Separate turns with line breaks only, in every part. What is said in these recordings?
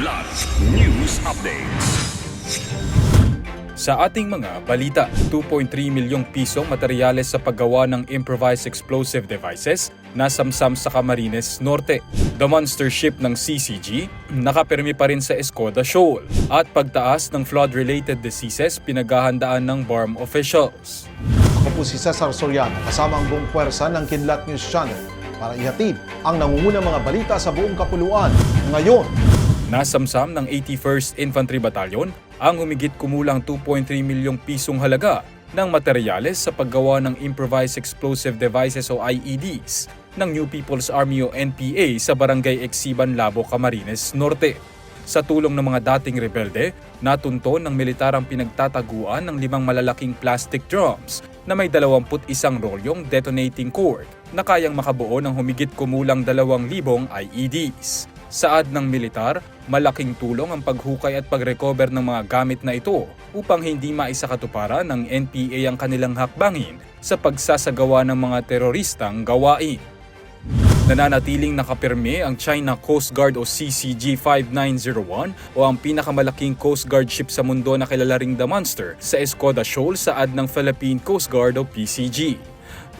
Kidlat News Updates.
Sa ating mga balita, 2.3 milyong pisong materyales sa paggawa ng improvised explosive devices nasamsam sa Camarines Norte. The monster ship ng CCG nakapirmi pa rin sa Escoda Shoal at pagtaas ng flood-related diseases pinaghahandaan ng BARM officials.
Ako po si Cesar Soriano kasama ang buong puwersa ng Kidlat News Channel para ihatid ang nangungunang mga balita sa buong kapuluan. Ngayon,
Nasamsam ng 81st Infantry Battalion ang humigit kumulang 2.3 milyong pisong halaga ng materyales sa paggawa ng Improvised Explosive Devices o IEDs ng New People's Army o NPA sa Barangay Exiban, Labo, Camarines Norte. Sa tulong ng mga dating rebelde, natunto ng militar ang pinagtataguan ng limang malalaking plastic drums na may 21 rolyong detonating cord na kayang makabuo ng humigit kumulang 2,000 IEDs. Saad ng militar, malaking tulong ang paghukay at pag-recover ng mga gamit na ito upang hindi maisakatuparan ng NPA ang kanilang hakbangin sa pagsasagawa ng mga teroristang gawain. Nananatiling nakapirme ang China Coast Guard o CCG 5901 o ang pinakamalaking Coast Guard ship sa mundo na kilala ring The Monster sa Escoda Shoal saad ng Philippine Coast Guard o PCG.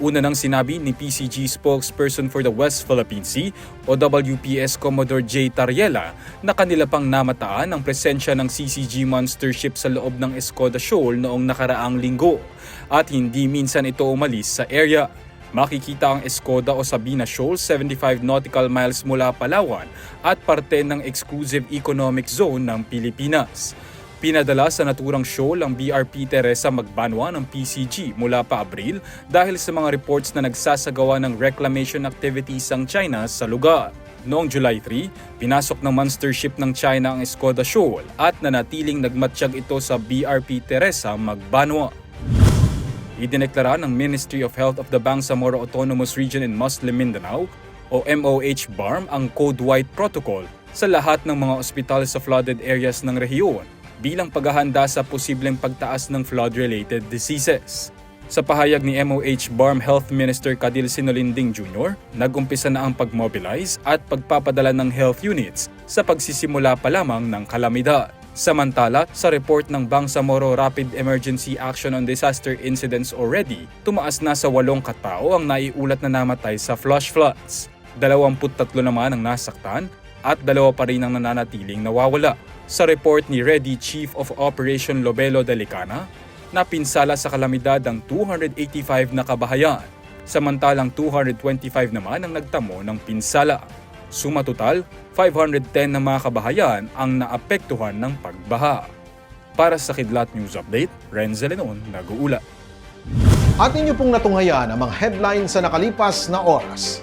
Una nang sinabi ni PCG spokesperson for the West Philippine Sea o WPS Commodore J. Tariela na kanila pang namataan ang presensya ng CCG monster ship sa loob ng Escoda Shoal noong nakaraang linggo at hindi minsan ito umalis sa area. Makikita ang Escoda o Sabina Shoal 75 nautical miles mula Palawan at parte ng exclusive economic zone ng Pilipinas. Pinadala sa naturang shoal ang BRP Teresa Magbanwa ng PCG mula pa Abril dahil sa mga reports na nagsasagawa ng reclamation activities ang China sa lugar. Noong July 3, pinasok ng monster ship ng China ang Escoda Shoal at nanatiling nagmatsyag ito sa BRP Teresa Magbanwa. Idineklara ng Ministry of Health of the Bangsamoro Autonomous Region in Muslim Mindanao o MOH BARM ang Code White Protocol sa lahat ng mga ospital sa flooded areas ng rehiyon bilang paghahanda sa posibleng pagtaas ng flood-related diseases. Sa pahayag ni MOH BARM Health Minister Kadil Sinolinding Jr., nag-umpisa na ang pag-mobilize at pagpapadala ng health units sa pagsisimula pa lamang ng kalamidad. Samantala, sa report ng Bangsamoro Rapid Emergency Action on Disaster Incidents already, tumaas na sa walong katao ang naiulat na namatay sa flash floods. 23 naman ang nasaktan at dalawa pa rin ang nananatiling nawawala. Sa report ni Ready Chief of Operation Lobelo Delicana, napinsala sa kalamidad ang 285 na kabahayan, samantalang 225 naman ang nagtamo ng pinsala. Suma total, 510 na mga kabahayan ang naapektuhan ng pagbaha. Para sa Kidlat News Update, Renzel Lenon, nag-uula.
at inyo pong natunghayan ang mga headlines sa nakalipas na oras.